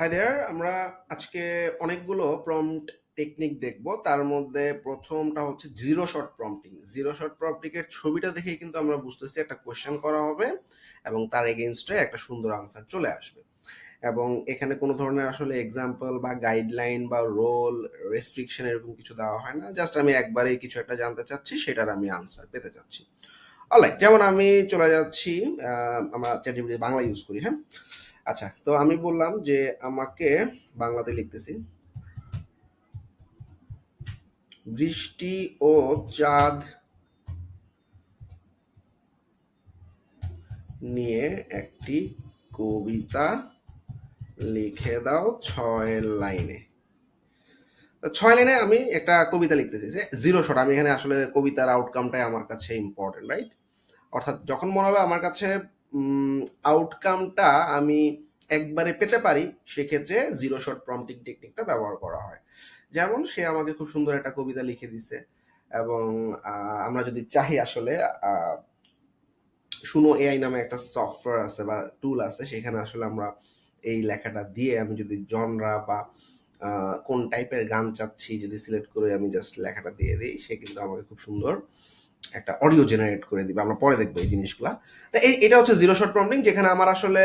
Hi there আমরা আজকে অনেকগুলো প্রম্পট টেকনিক দেখব। তার মধ্যে প্রথমটা হচ্ছে zero shot prompting zero shot prompting এর ছবিটা দেখে কিন্তু আমরা বুঝতেছি একটা কোশ্চেন করা হবে এবং তার এগেনস্টে একটা সুন্দর আনসার চলে আসবে। এবং এখানে কোনো ধরনের আসলে এক্সাম্পল বা গাইডলাইন বা রোল রেস্ট্রিকশন এরকম কিছু দেওয়া হয় না। জাস্ট আমি একবারেই কিছু একটা জানতে চাচ্ছি, সেটার আমি আনসার পেতে চাচ্ছি। অলরাইট যেমন আমি চলে যাচ্ছি আমরা চ্যাটজিপিটি বাংলা ইউজ করি হ্যাঁ? আচ্ছা তো আমি বললাম যে আমাকে বাংলাতে লিখতেছি। বৃষ্টি ও চাঁদ নিয়ে একটি কবিতা লিখে দাও ছয় লাইনে। ছয় লাইনে আমি একটা কবিতা লিখতেছি জিরো শট। আমি এখানে আসলে কবিতার আউটকামটাই আমার কাছে ইম্পর্টেন্ট রাইট অর্থাৎ যখন মনে হবে আমার কাছে আউটকামটা আমি একবারে পেতে পারি, সেক্ষেত্রে জিরো শট প্রম্পটিং টেকনিকটা ব্যবহার করা হয়। যেমন সে আমাকে খুব সুন্দর একটা কবিতা লিখে দিছে এবং আমরা যদি চাই আসলে শুনো এআই নামে একটা সফটওয়্যার আছে বা টুল আছে, সেখানে আসলে আমরা এই লেখাটা দিয়ে আমি যদি জনরা বা কোন টাইপের গান চাচ্ছি, যদি সিলেক্ট করে আমি জাস্ট লেখাটা দিয়ে দিই, সে কিন্তু আমাকে খুব সুন্দর একটা অডিও জেনারেট করে দিবে, আমরা পরে দেখব এই জিনিসগুলা। তো এই, এটা হচ্ছে জিরো শট প্রম্পটিং যেখানে আমার আসলে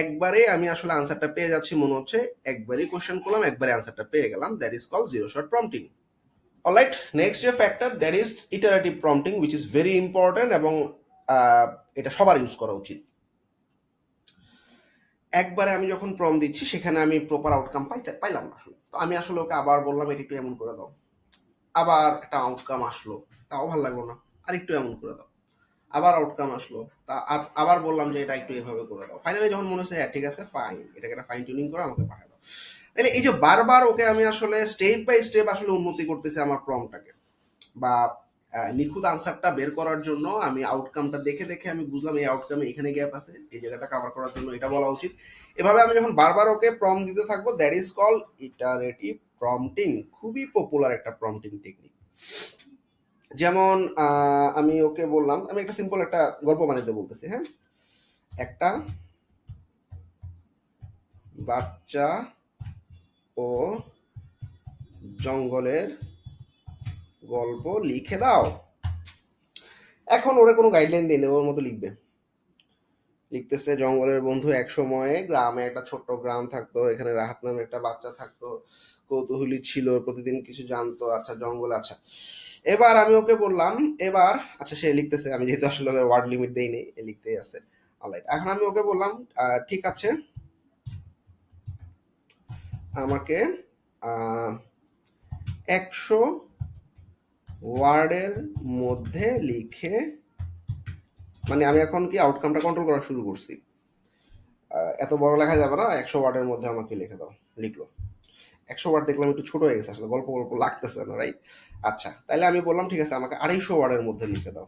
একবারে আমি আসলে আনসারটা পেয়ে যাচ্ছি, মনে হচ্ছে একবারই কোশ্চেন করলাম, একবারে আনসারটা পেয়ে গেলাম that is call zero shot prompting alright next যে factor that is iterative prompting which is very important এবং এটা সবার ইউজ করা উচিত। একবারে আমি যখন প্রম দিচ্ছি, সেখানে আমি প্রপার আউটকাম পাইতে, পাইলাম না আসলে। তো আমি আসলে ওকে আবার বললাম, এটা একটু এমন করে দাও। আবার একটা আউটকাম আসলো। তাও ভালো লাগল না। আর একটু এমন করে দাও। আবার আউটকাম আসলো। তা আবার বললাম যে এটা একটু এভাবে করে দাও। ফাইনালি যখন মনে হচ্ছে হ্যাঁ ঠিক আছে ফাইন এটাকে একটা ফাইন টিউনিং করে আমাকে পাঠিয়ে দাও। তাহলে এই যে বারবার ওকে আমি আসলে স্টেপ বাই স্টেপ আসলে উন্নতি করতেছি আমার প্রমটাকে বা নিখুঁত আনসারটা বের করার জন্য আমি আউটকামটা দেখে দেখে আমি বুঝলাম এই আউটকামে এখানে গ্যাপ আছে, এই জায়গাটা কভার করার জন্য এটা বলা উচিত। এভাবে আমি যখন বারবার ওকে প্রম দিতে থাকব that is call iterative prompting খুবই পপুলার একটা প্রম্পটিং টেকনিক যেমন আমি ওকে বললাম, আমি একটা সিম্পল একটা গল্প বানাইতে বলতেছি হ্যাঁ? একটা বাচ্চা ও জঙ্গলের গল্প লিখে দাও। এখন ওরা কোনো গাইডলাইন দিলে ওর মতো লিখবে। লিখতেছে, জঙ্গলের বন্ধু এক সময়ে গ্রামে একটা ছোট্ট গ্রাম থাকতো, এখানে রাহাত নামে একটা বাচ্চা থাকতো, কৌতূহলী ছিল, প্রতিদিন কিছু জানতো আচ্ছা জঙ্গল আচ্ছা। এবার আমি ওকে বললাম, এবার আচ্ছা সে লিখতেছে, আমি যেহেতু আসলে ওয়ার্ড লিমিট দেইনি, এ লিখতেই আছে। অলরাইট এখন আমি ওকে বললাম ঠিক আছে, আমাকে একশো ওয়ার্ডের মধ্যে লিখে মানে আমি এখন কি আউটকামটা কন্ট্রোল করা শুরু করছি। এত বড় লেখা যাবে না, একশো ওয়ার্ডের মধ্যে আমাকে লিখে দাও, লিখলো। একশো ওয়ার্ড দেখলাম একটু ছোট হয়ে গেছে, আসলে গল্প গল্প লাগতেছে না রাইট আচ্ছা তাহলে আমি বললাম, ঠিক আছে, আমাকে আড়াইশো ওয়ার্ডের মধ্যে লিখে দাও।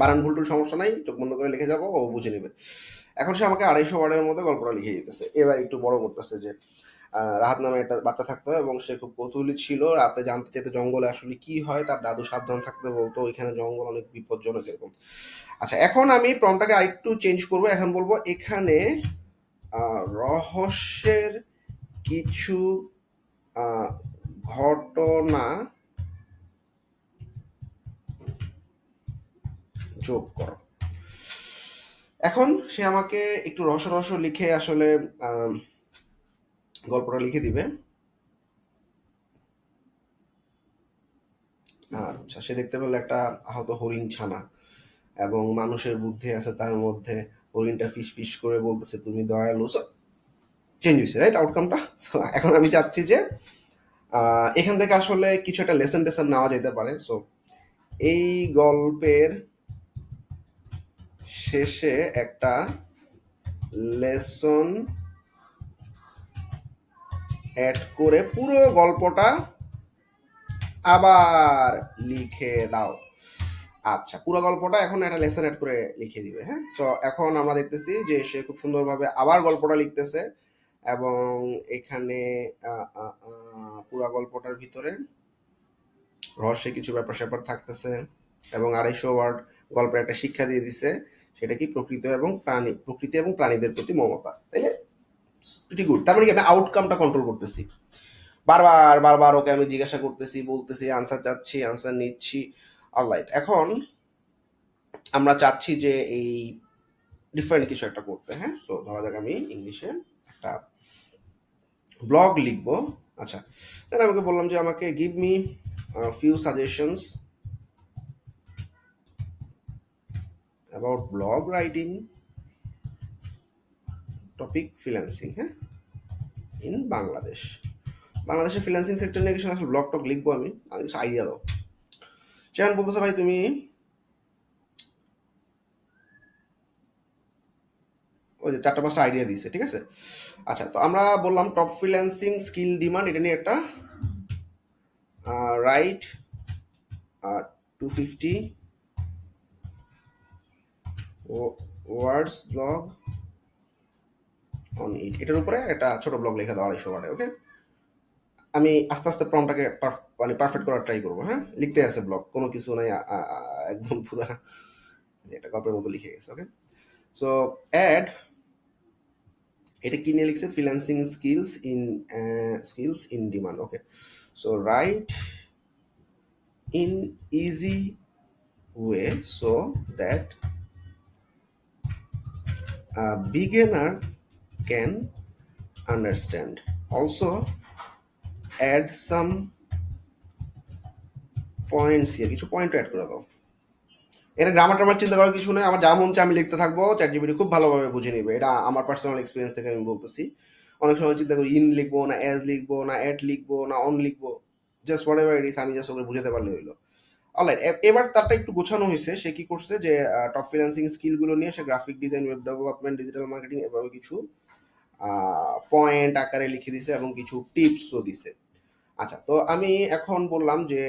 বারান বানান ভুল টুল সমস্যা নাই, চোখ বন্ধ করে লিখে যাব, ও বুঝে নেবে। এখন সে আমাকে আড়াইশো ওয়ার্ডের মধ্যে গল্পটা লিখে দিতেছে। এবার একটু বড় করতেছে যে রাহাত নামে একটা বাচ্চা থাকতো এবং সে খুব কৌতূহলী ছিল। রাতে জানতে চাইতো জঙ্গলে আসলে কি হয়, তার দাদু সাবধান থাকতে বলতো, ওইখানে জঙ্গল অনেক বিপজ্জনক এরকম। আচ্ছা এখন আমি প্রমটাকে আরেকটু চেঞ্জ করব। এখন বলব এখানে রহস্যের কিছু ঘটনা যোগ করো। এখন সে আমাকে একটু রহস্য রহস্য লিখে আসলে গল্পটা লিখে দিবে। আচ্ছা সে দেখতে পেল একটা আহত হরিণ ছানা এবং মানুষের বুদ্ধি আছে তার মধ্যে। হরিণটা ফিস ফিস করে বলতেছে, তুমি দয়ালু। চেঞ্জ হয়েছে রাইট আউটকামটা এখন আমি চাচ্ছি যে এখান থেকে আসলে কিছু একটা লেসন টেসন নেওয়া যেতে পারে। সো এই গল্পের শেষে একটা লেসন অ্যাড করে পুরো গল্পটা আবার লিখে দাও। আচ্ছা পুরো গল্পটা এখন একটা লেসন অ্যাড করে লিখে দিবে হ্যাঁ? সো এখন আমরা দেখতেছি যে সে খুব সুন্দরভাবে আবার গল্পটা লিখতেছে এবং এখানে পুরো গল্পটার ভিতরে রহস্যে কিছু ব্যাপার স্যাপার থাকতেছে এবং আড়াইশো ওয়ার্ড গল্পের একটা শিক্ষা দিয়ে দিছে, সেটা কি প্রকৃত এবং প্রাণী, প্রকৃতি এবং প্রাণীদের প্রতি মমতা তাইলে প্রিটি গুড তার মানে কি, আমি আউটকামটা কন্ট্রোল করতেছি। বারবার বারবার ওকে আমি জিজ্ঞাসা করতেছি, বলতেছি আনসার চাচ্ছি আনসার নিচ্ছি অলরাইট এখন আমরা চাচ্ছি যে এই ডিফারেন্ট কিছু একটা করতে হ্যাঁ? সো ধরা যাক আমি ইংলিশে একটা ব্লগ লিখব। আচ্ছা তাহলে আমাকে বললাম যে আমাকে give me few suggestions about blog writing topic freelancing হ্যাঁ? ইন বাংলাদেশ বাংলাদেশের ফ্রিল্যান্সিং সেক্টর নিয়ে কিছু আসলে ব্লগ টক লিখব আমি আমি কিছু আইডিয়া দাও। সেখানে বলতেছে ভাই তুমি, ওই যে চারটা পাঁচটা আইডিয়া দিছে ঠিক আছে? আচ্ছা তো আমরা বললাম টপ ফ্রিল্যান্সিং স্কিল ডিমান্ড এটা নিয়ে একটা write two fifty words blog on it এটার উপরে একটা ছোট ব্লগ লিখে দাও আড়াইশো ওয়ার্ডে ওকে আমি আস্তে আস্তে প্রমটাকে মানে পারফেক্ট করার ট্রাই করব হ্যাঁ? লিখতে আছে ব্লগ কোনো কিছু নাই একদম পুরা। এটা গল্পের মতো লিখে গেছে ওকে সো অ্যাড এটা কি নিয়ে লিখছে? Freelancing skills in skills in demand okay so write in easy way so that beginner can understand. Also, add some points here, কিছু পয়েন্ট অ্যাড করে দাও। এটা গ্রামার টামার চিন্তা করার কিছু নেই, আমার যা মন আমি লিখতে থাকব চ্যাট জিবিটি খুব ভালোভাবে বুঝে নেবে। এটা আমার পার্সোনাল এক্সপিরিয়েন্স থেকে আমি বলতেছি। অনেক সময় চিন্তা করি ইন লিখব না অ্যাজ লিখব না অ্যাট লিখব না অন লিখব। Just whatever it is আমি জাস্ট ওকে বুঝাতে পারলে হইল। অলরাইট এবার তারটা একটু গোছানো হয়েছে সে কি করছে যে টপ ফ্রিল্যান্সিং স্কিলগুলো নিয়ে সে graphic design web development digital marketing এভাবে কিছু পয়েন্ট আকারে লিখে দিছে এবং কিছু টিপসও দিছে। আচ্ছা তো আমি এখন বললাম যে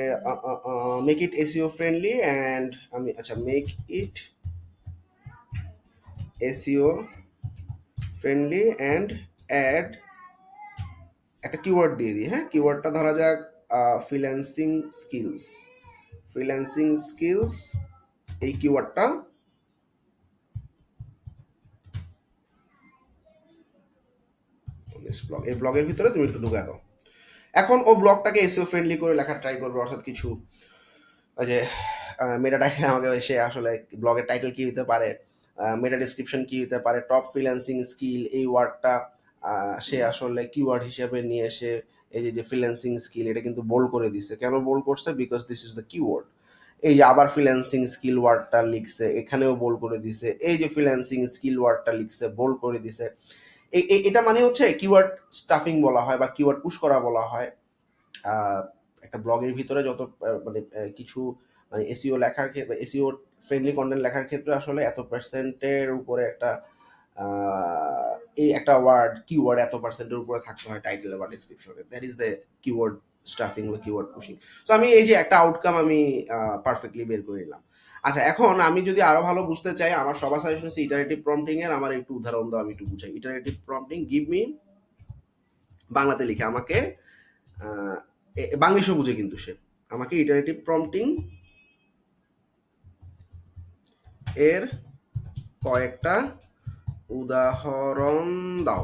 make it SEO friendly and আমি আচ্ছা make it SEO friendly and add একটা কিওয়ার্ড দিয়ে দিই হ্যাঁ? কিওয়ার্ডটা ধরা যাক ফ্রিল্যান্সিং স্কিলস ফ্রিল্যান্সিং স্কিলস এই কিওয়ার্ডটা ব্লগ এই ব্লগের ভিতরে তুমি একটু ঢুকা দাও। এখন ও ব্লগটাকে এসিও ফ্রেন্ডলি করে লেখার ট্রাই করবে, অর্থাৎ কিছু, ওই যে মেটা টাইটেল আমাকে সে আসলে ব্লগের টাইটেল কি হতে পারে মেটা ডিসক্রিপশন কি হতে পারে টপ ফ্রিল্যান্সিং স্কিল এই ওয়ার্ডটা সে আসলে কিওয়ার্ড হিসেবে নিয়ে এসে এই যে যে ফ্রিল্যান্সিং স্কিল এটা কিন্তু বোল্ড করে দিছে। কেন বোল্ড করছে? Because this is the keyword এই যে আবার ফ্রিল্যান্সিং স্কিল ওয়ার্ডটা লিখছে, এখানেও বোল্ড করে দিছে। এই যে ফ্রিল্যান্সিং স্কিল ওয়ার্ডটা লিখছে বোল্ড করে দিছে। এটা মানে হচ্ছে কিওয়ার্ড স্টাফিং বলা হয় বা কিওয়ার্ড পুশ করা বলা হয়। একটা ব্লগের ভিতরে যত মানে কিছু মানে এসিও লেখার ক্ষেত্রে এসিও ফ্রেন্ডলি কন্টেন্ট লেখার ক্ষেত্রে আসলে এত পার্সেন্টের উপরে একটা এই একটা ওয়ার্ড কিওয়ার্ড এত পার্সেন্টের উপরে থাকতে হয় টাইটেল বা ডিসক্রিপশনে that is the keyword stuffing বা কিওয়ার্ড পুশিং তো আমি এই যে একটা আউটকাম আমি পারফেক্টলি বের করে নিলাম। আচ্ছা এখন আমি যদি আরও ভালো বুঝতে চাই, আমার সবার সাজেশন হচ্ছে ইটারেটিভ প্রম্পটিং এর, আমার একটু উদাহরণ দাও, আমি একটু বুঝাই। ইটারেটিভ প্রম্পটিং গিভ মি বাংলাতে লিখে আমাকে বাংলিশও বুঝে কিন্তু সে। আমাকে ইটারেটিভ প্রম্পটিং এর কয়েকটা উদাহরণ দাও।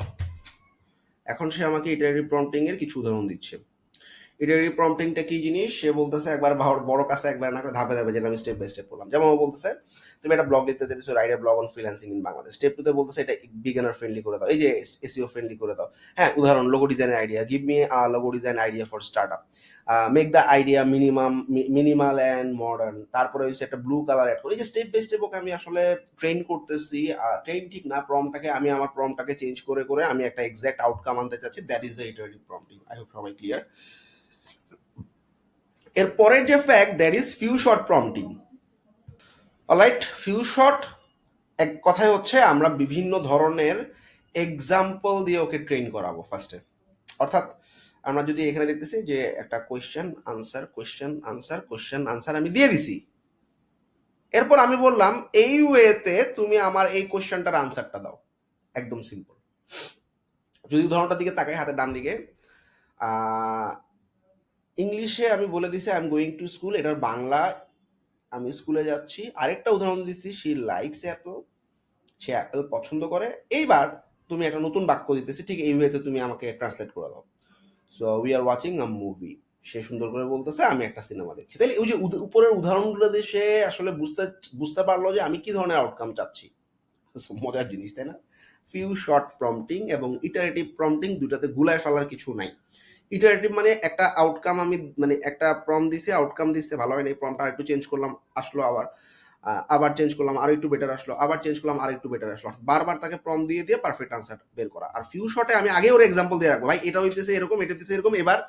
এখন সে আমাকে ইটারেটিভ প্রম্পটিং এর কিছু উদাহরণ দিচ্ছে। ইটারেটিভ প্রম্পটিংটা কি জিনিস? সে বলতেছে একবার বড়- কাজটা একবার না করে ধাপে ধাপে যেটা আমি স্টেপ বাই স্টেপ বললাম যেমন ও বলতেছে, তুমি একটা ব্লগ লিখতে চাইছো right blog on freelancing in Bangladesh step টুতে বলতেছে, এটা বিগিনার ফ্রেন্ডলি করে দাও। এই যে এসিও ফ্রেন্ডলি করে দাও। হ্যাঁ উদাহরণ logo design idea give me logo design idea for startup make the idea minimum minimal and modern তারপরে হচ্ছে একটা ব্লু কালার অ্যাড করি। এই যে স্টেপ বাই স্টেপ ওকে আমি আসলে ট্রেন করতেছি ট্রেন ঠিক না প্রমটাকে আমি আমার প্রমটাকে চেঞ্জ করে করে আমি একটা এক্সাক্ট আউটকাম আনতে চাচ্ছি। That is the iterative prompting I hope সবাই ক্লিয়ার এর পরের যে fact that is few shot prompting alright few shot এক কথায় হচ্ছে আমরা বিভিন্ন ধরনের এক্সাম্পল দিয়ে ওকে ট্রেন করাবো ফার্স্টে অর্থাৎ আমরা যদি এখানে দেখতেছি যে একটা question answer question answer question answer আমি দিয়ে দিছি। এরপর আমি বললাম, এই ওয়েতে তুমি আমার এই কোয়েশ্চেনটার আনসারটা দাও। একদম সিম্পল যদি উদাহরণটার দিকে তাকাই, হাতের ডান দিকে ইংলিশে আমি বলে দিছি I am going to school এটার বাংলা আমি স্কুলে যাচ্ছি। আরেকটা উদাহরণ দিচ্ছি শি লাইকস অ্যাপল সে অ্যাপেল পছন্দ করে। এইবার তুমি একটা নতুন বাক্য দিতেছি, ঠিক এই ওয়েতে তুমি আমাকে ট্রান্সলেট করে দাও। So we are watching a movie সে সুন্দর করে বলতেছে, আমি একটা সিনেমা দেখছি। তাহলে ওই যে উপরের উদাহরণগুলো দিয়ে সে আসলে বুঝতে বুঝতে পারল যে আমি কি ধরনের আউটকাম চাচ্ছি। মজার জিনিস, তাই না? ফিউ শর্ট প্রম্পটিং এবং ইটারেটিভ প্রম্পটিং দুটাতে গুলায় ফেলার কিছু নাই। ইটারেটিভ মানে একটা আউটকাম আমি মানে একটা প্রম দিছি আউটকাম দিছে, ভালো হয় না প্রমটা আরেকটু চেঞ্জ করলাম, আসলো আবার আবার চেঞ্জ করলাম, আর একটু বেটার আসলো, আবার চেঞ্জ করলাম, আর একটু বেটার আসলো। বারবার তাকে প্রম দিয়ে দিয়ে পারফেক্ট আনসার বের করা। আর ফিউ শর্টে আমি আগে ওর এক্সাম্পল দিয়ে রাখব, ভাই, এটা হইতেছে এরকম, এটা হইতেছে এরকম, এবার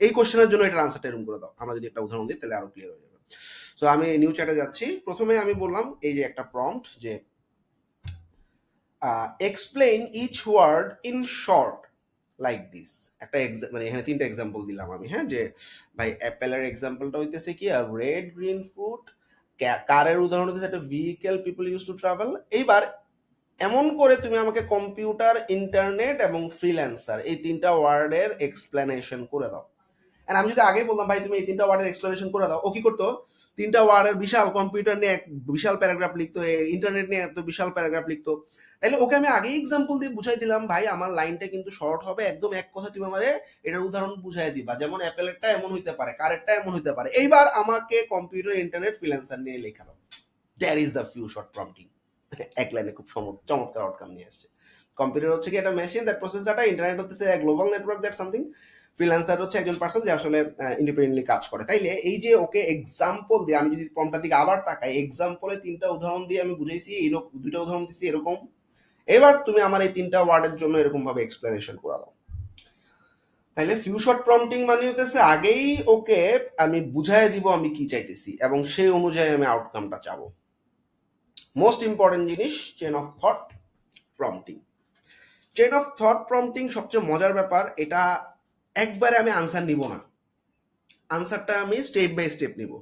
এই কোশ্চেনের জন্য এটার আনসারটা এরকম করে দাও। আমরা যদি একটা উদাহরণ দিই, তাহলে আরও ক্লিয়ার হয়ে যাবে। সো আমি নিউ চ্যাটে যাচ্ছি। প্রথমে আমি বললাম, এই যে একটা প্রম্পট যে explain each word in short like this একটা মানে এখানে তিনটা এক্সাম্পল দিলাম আমি হ্যাঁ? যে ভাই অ্যাপেলের এক্সাম্পলটা হইতেছে কি রেড গ্রিন ফ্রুট কারের উদাহরণ হইতেছে একটা vehicle people use to travel এইবার এমন করে তুমি আমাকে কম্পিউটার ইন্টারনেট এবং ফ্রিল্যান্সার এই তিনটা ওয়ার্ডের এক্সপ্লেনেশন করে দাও। আর আমি যদি আগে বললাম, ভাই, তুমি এই তিনটা ওয়ার্ডের এক্সপ্লেনেশন করে দাও, ও কি করতো? তিনটা ওয়ার্ডের বিশাল কম্পিউটার নিয়ে এক বিশাল প্যারাগ্রাফ লিখতো ইন্টারনেট নিয়ে এত বিশাল প্যারাগ্রাফ লিখতো। তাহলে ওকে আমি আগেই এক্সাম্পল দিয়ে বুঝাই দিলাম, ভাই, আমার লাইনটা কিন্তু শর্ট হবে, একদম এক কথা তুমি আমারে এটার উদাহরণ বুঝাই দিবা, যেমন অ্যাপেলেরটা এমন হইতে পারে কারেরটা এমন হইতে পারে। এইবার আমাকে কম্পিউটার ইন্টারনেট ফ্রিল্যান্সার নিয়ে লেখা দাও। There is the few shot prompting এক লাইনে খুব চমৎ- চমৎকার আউটকাম নিয়ে আসছে। কম্পিউটার হচ্ছে কি একটা machine that process data internet হচ্ছে global network that something freelancer হচ্ছে একজন পার্সন যে আসলে ইন্ডিপেন্ডেন্টলি কাজ করে। তাইলে এই যে ওকে এক্সাম্পল দিয়ে আমি যদি প্রমটার দিকে আবার তাকাই এক্সাম্পলে তিনটা উদাহরণ দিয়ে আমি বুঝাইছি এরকম দুইটা উদাহরণ দিছি, এরকম। এবার তুমি আমার এই তিনটা ওয়ার্ডের জন্য এরকম ভাবে এক্সপ্লেনেশন করে দাও। তাইলে ফিউ শর্ট প্রম্পটিং মানে হতেছে আগেই ওকে আমি বুঝাই দিব আমি কি চাইতেছি, এবং সেই অনুযায়ী আমি আউটকামটা চাবো। মোস্ট ইম্পর্টেন্ট জিনিস chain of thought prompting chain of thought prompting সবচেয়ে মজার ব্যাপার, এটা একবারে আমি আনসার নিব না। আনসারটা আমি স্টেপ বাই স্টেপ নিব।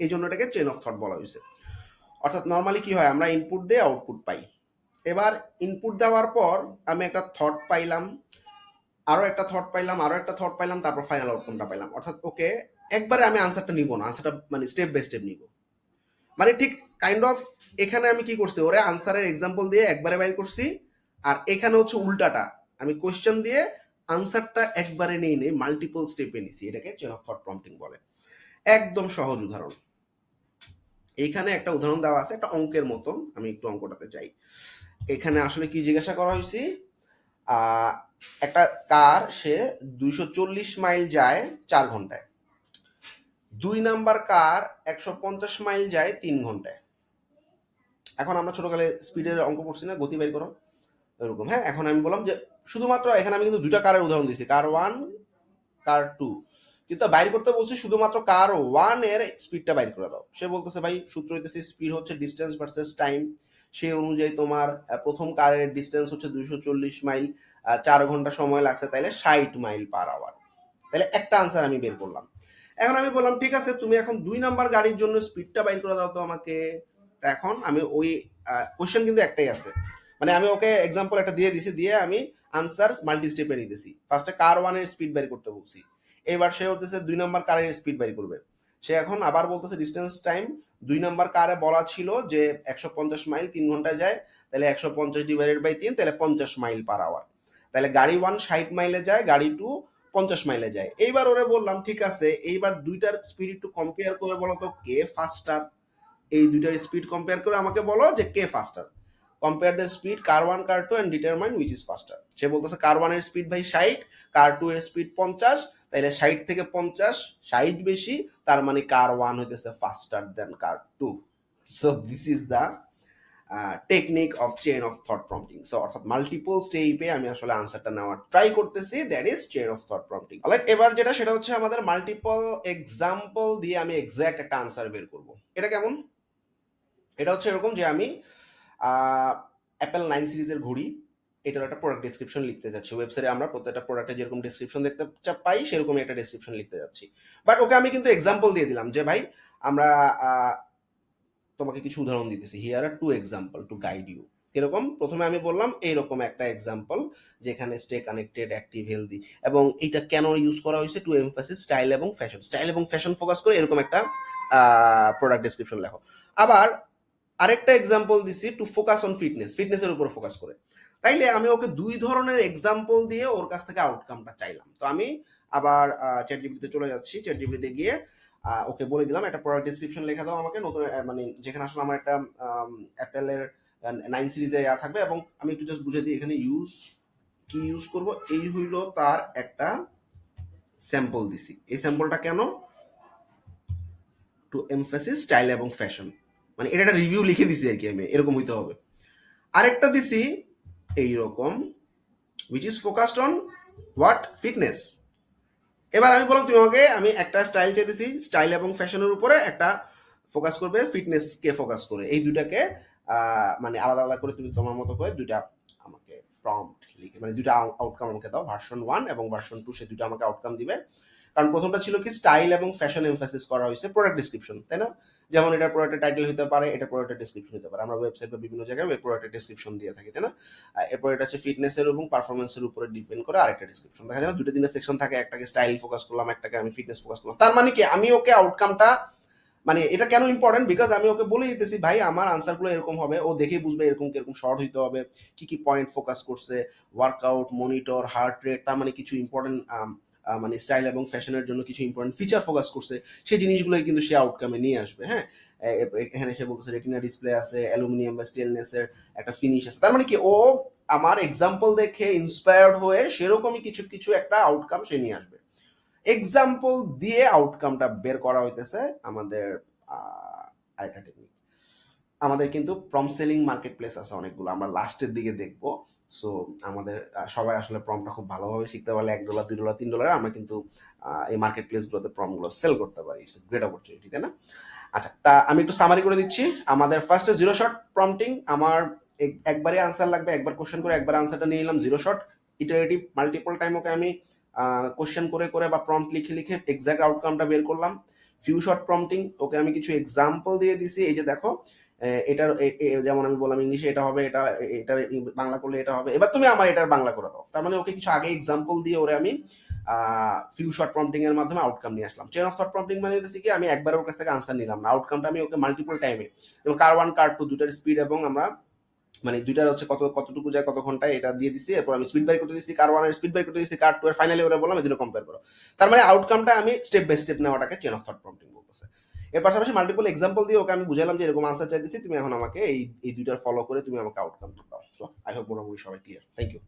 এই জন্য এটাকে চেন অফ থট বলা হয়েছে। অর্থাৎ নর্মালি কি হয়, আমরা ইনপুট দিয়ে আউটপুট পাই। এবার ইনপুট দেওয়ার পর আমি একটা থট পাইলাম আরও একটা থট পাইলাম আরও একটা থট পাইলাম, তারপর ফাইনাল আউটকামটা পাইলাম। অর্থাৎ ওকে একবারে আমি আনসারটা নিব না আনসারটা মানে স্টেপ বাই স্টেপ নিব। মানে ঠিক কাইন্ড অফ এখানে আমি কি করছি, ওরে আনসারের এক্সাম্পল দিয়ে একবারে বাইর করছি, আর এখানে হচ্ছে উল্টাটা। আমি কোয়েশ্চেন দিয়ে আনসারটা একবারে নিয়ে নেই মাল্টিপল স্টেপে নিছি, এটাকে চেন অফ থট প্রম্পটিং বলে। একদম সহজ উদাহরণ। এইখানে একটা উদাহরণ দেওয়া আছে, একটা অঙ্কের মতো আমি একটু অঙ্কটাতে যাই। এখানে আসলে কি জিজ্ঞাসা করা হয়েছে? একটা কার, সে দুইশো চল্লিশ মাইল যায় চার ঘন্টায়। দুই নাম্বার কার একশো পঞ্চাশ মাইল যায় তিন ঘন্টায়। এখন আমরা ছোটকালে স্পিডের অঙ্ক পড়ছি না, গতি বের করো। এরকম হ্যাঁ? এখন আমি বললাম যে শুধুমাত্র এখানে আমি কিন্তু দুইটা কারের উদাহরণ দিয়েছি, কার ওয়ান কার টু কিন্তু বাইর করতে বলছি শুধুমাত্র কার ওয়ানের স্পিডটা বাইর করে দাও। সে বলতেছে, ভাই, সূত্র হইতেছে স্পিড হচ্ছে ডিস্টেন্স ভার্সেস টাইম সেই অনুযায়ী তোমার প্রথম কারের ডিস্টেন্স হচ্ছে দুইশো চল্লিশ মাইল চার ঘণ্টা সময় লাগছে, তাইলে ষাট মাইল পার আওয়ার তাহলে একটা আনসার আমি বের করলাম। এখন আমি বললাম, ঠিক আছে, তুমি এখন দুই নাম্বার গাড়ির জন্য স্পিডটা বাইর করে দাও তো আমাকে। এখন আমি ওই কোয়েশ্চেন কিন্তু একটাই আছে। মানে আমি ওকে এক্সাম্পল একটা দিয়ে দিছি, দিয়ে আমি আনসার মাল্টি স্টেপে নিতেছি। ফার্স্টে কার ওয়ানের স্পিড বের করতে বলছি। এবার সে হতেছে দুই নাম্বার কারের স্পিড বের করবে। সে এখন আবার বলতেছে ডিস্টেন্স টাইম দুই নাম্বার কারে বলা ছিল যে একশো পঞ্চাশ মাইল তিন ঘন্টায় যায়, তাহলে একশো পঞ্চাশ ডিভাইডেড বাই তিন, তাহলে পঞ্চাশ মাইল পার আওয়ার তাহলে গাড়ি ওয়ান ষাট মাইলে যায়, গাড়ি টু পঞ্চাশ মাইলে যায়। এইবার ওরে বললাম, ঠিক আছে, এইবার দুইটার স্পিড একটু কম্পেয়ার করে বলো তো, কে ফাস্টার এই দুইটার স্পিড কম্পেয়ার করে আমাকে বলো যে কে faster compare the speed car one car two and determine which is faster সে বলতেছে কার ওয়ানের স্পিড ভাই ষাট কার টু এর স্পিড পঞ্চাশ, তাইলে ষাট থেকে পঞ্চাশ, ষাট বেশি, তার মানে কার ওয়ান হইতেছে faster than car two so this is the technique of chain of thought prompting so অর্থাৎ মাল্টিপল স্টেপে আমি আসলে আনসারটা নেওয়ার ট্রাই করতেছি that is chain of thought prompting alright এবার যেটা, সেটা হচ্ছে আমাদের মাল্টিপল এক্সাম্পল দিয়ে আমি এক্সাক্ট একটা আনসার বের করব। এটা কেমন? এটা হচ্ছে এরকম যে আমি অ্যাপেল নাইন সিরিজের ঘড়ি, এটার একটা প্রোডাক্ট ডিসক্রিপশন লিখতে যাচ্ছি। ওয়েবসাইটে আমরা প্রত্যেকটা প্রোডাক্টে যেরকম ডিসক্রিপশন দেখতে পাই, সেরকমই একটা ডিসক্রিপশন লিখতে যাচ্ছি। বাট ওকে আমি কিন্তু এক্সাম্পল দিয়ে দিলাম যে, ভাই, আমরা তোমাকে কিছু উদাহরণ দিতেছি। Here are two example to guide you এরকম প্রথমে আমি বললাম, এইরকম একটা এক্সাম্পল যেখানে স্টে কানেক্টেড অ্যাক্টিভ হেলদি এবং এটা কেন ইউজ করা হয়েছে? টু এমফাসিস স্টাইল এবং ফ্যাশন স্টাইল এবং ফ্যাশন ফোকাস করে এরকম একটা প্রোডাক্ট ডেসক্রিপশন লেখো। আবার আরেকটা এক্সাম্পল দিছি টু ফোকাস অন ফিটনেস ফিটনেসের উপর ফোকাস করে। তাইলে আমি ওকে দুই ধরনের এক্সাম্পল দিয়ে ওর কাছ থেকে আউটকামটা চাইলাম। তো আমি আবার চ্যাট জিবিতে চলে যাচ্ছি। চ্যাট গিয়ে ওকে বলে দিলাম, একটা প্রোডাক্ট ডিসক্রিপশন লেখা দাও আমাকে। নতুন মানে যেখানে আসলে আমার একটা অ্যাপেলের নাইন সিরিজে ইয়া থাকবে এবং আমি একটু জাস্ট বুঝে দিই এখানে ইউজ কি ইউজ করব। এই হইল তার একটা স্যাম্পল দিছি। এই স্যাম্পলটা কেন? টু এমফাসিস স্টাইল এবং ফ্যাশন মানে এটা একটা রিভিউ লিখে দিছি আর কি আমি, এরকম হইতে হবে। আরেকটা দিছি এইরকম which is focused on what fitness এবার আমি বললাম, তুমি আমাকে, আমি একটা স্টাইল চাইতেছি স্টাইল এবং ফ্যাশনের উপরে একটা ফোকাস করবে ফিটনেসকে ফোকাস করে। এই দুটাকে মানে আলাদা আলাদা করে তুমি তোমার মতো করে দুইটা আমাকে প্রম্পট লিখে মানে দুইটা আউটকাম আমাকে দাও। ভার্সন ওয়ান এবং ভার্সন টু সে দুটো আমাকে আউটকাম দিবে। কারণ প্রথমটা ছিল কি স্টাইল এবং ফ্যাশন এমফাসিস করা হয়েছে প্রোডাক্ট ডিসক্রিপশন তাই না? যেমন এটা প্রোডাক্টের টাইটেল হতে পারে, এটা প্রোডাক্টের ডিসক্রিপশন হতে পারে। আমরা ওয়েবসাইট বা বিভিন্ন জায়গায় ওই প্রোডাক্টের ডিসক্রিপশন দিয়ে থাকি, তাই না? এরপর এটা হচ্ছে ফিটনেসের এবং পারফরমেন্সের উপরে ডিপেন্ড করে আরেকটা ডিসক্রিপশন দেখা যায় না, দুটো দিনের সেকশন থাকে, একটাকে স্টাইল ফোকাস করলাম, একটাকে আমি ফিটনেস ফোকাস করলাম। তার মানে কি, আমি ওকে আউটকামটা মানে এটা কেন ইম্পর্টেন্ট বিকজ আমি ওকে বলে দিতেছি, ভাই, আমার আনসারগুলো এরকম হবে, ও দেখেই বুঝবে এরকম কীরকম শর্ট হইতে হবে, কি কি পয়েন্ট ফোকাস করছে ওয়ার্কআউট মনিটর হার্ট রেট তার মানে কিছু ইম্পর্টেন্ট মানে স্টাইল এবং ফ্যাশনের জন্য কিছু ইম্পর্টেন্ট ফিচার ফোকাস করছে, সেই জিনিসগুলোই কিন্তু সে আউটকামে নিয়ে আসবে হ্যাঁ? এখানে সে বলতেছে রেটিনা ডিসপ্লে আছে অ্যালুমিনিয়াম বা স্টেনলেসের একটা ফিনিশ আছে। তার মানে কি, ও আমার এক্সাম্পল দেখে ইন্সপায়ার্ড হয়ে সেরকমই কিছু কিছু একটা আউটকাম সে নিয়ে আসবে। এক্সাম্পল দিয়ে আউটকামটা বের করা হইতেছে আমাদের আরেকটা টেকনিক আমাদের কিন্তু প্রম সেলিং মার্কেট প্লেস আছে অনেকগুলো, আমরা লাস্টের দিকে দেখব। সো আমাদের সবাই আসলে প্রমটা খুব ভালোভাবে শিখতে পারলে এক ডলার দুই ডলার তিন ডলারে আমরা কিন্তু এই মার্কেট প্লেসগুলোতে প্রমগুলো সেল করতে পারি। ইটস গ্রেট অপরচুনিটি তাই না? আচ্ছা তা আমি একটু সামারি করে দিচ্ছি। আমাদের ফার্স্টে জিরো শট প্রম্পটিং আমার এক- একবারে আনসার লাগবে, একবার কোশ্চেন করে একবার আনসারটা নিয়ে নিলাম zero shot iterative multiple time okay আমি কোশ্চেন করে করে বা প্রম্পট লিখে লিখে এক্সাক্ট আউটকামটা বের করলাম। ফিউ শর্ট প্রম্পটিং ওকে আমি কিছু এক্সাম্পল দিয়ে দিছি। এই যে দেখো এটার যেমন আমি বললাম ইংলিশে এটা হবে, এটা, এটার বাংলা করলে এটা হবে। এবার তুমি আমার এটার বাংলা করে দাও। তার মানে ওকে কিছু আগে এক্সাম্পল দিয়ে ওরে আমি ফিউ শর্ট প্রম্পটিং এর মাধ্যমে আউটকাম নিয়ে আসলাম। চেন অফ থট প্রম্পটিং মানে হচ্ছে কি, আমি একবার ওর কাছ থেকে আনসার নিলাম না। আউটকামটা আমি ওকে মাল্টিপল টাইমে যেমন কার ওয়ান কার টু দুটার স্পিড এবং আমরা মানে দুইটার হচ্ছে কত, কতটুকু যায়, কত ঘন্টায় এটা দিয়ে দিছি। এরপর আমি স্পিড বাই করতে দিচ্ছি কার ওয়ানের স্পিড বাই করতে দিচ্ছি কার টু এর। ফাইনালি ওরা বললাম এগুলো কম্পেয়ার করো। তার মানে আউটকামটা আমি স্টেপ বাই স্টেপ নেওয়াটাকে চেন অফ থট প্রম্পটিং বলতেছে। এর পাশাপাশি মাল্টিপল এক্সাম্পল দিয়ে ওকে আমি বুঝালাম যে এরকম আনসার চাইতেছি, তুমি এখন আমাকে এই এই দুইটার ফলো করে তুমি আমাকে আউটকাম দাও। সো আই হোপ মোটামুটি সবাই ক্লিয়ার থ্যাংক ইউ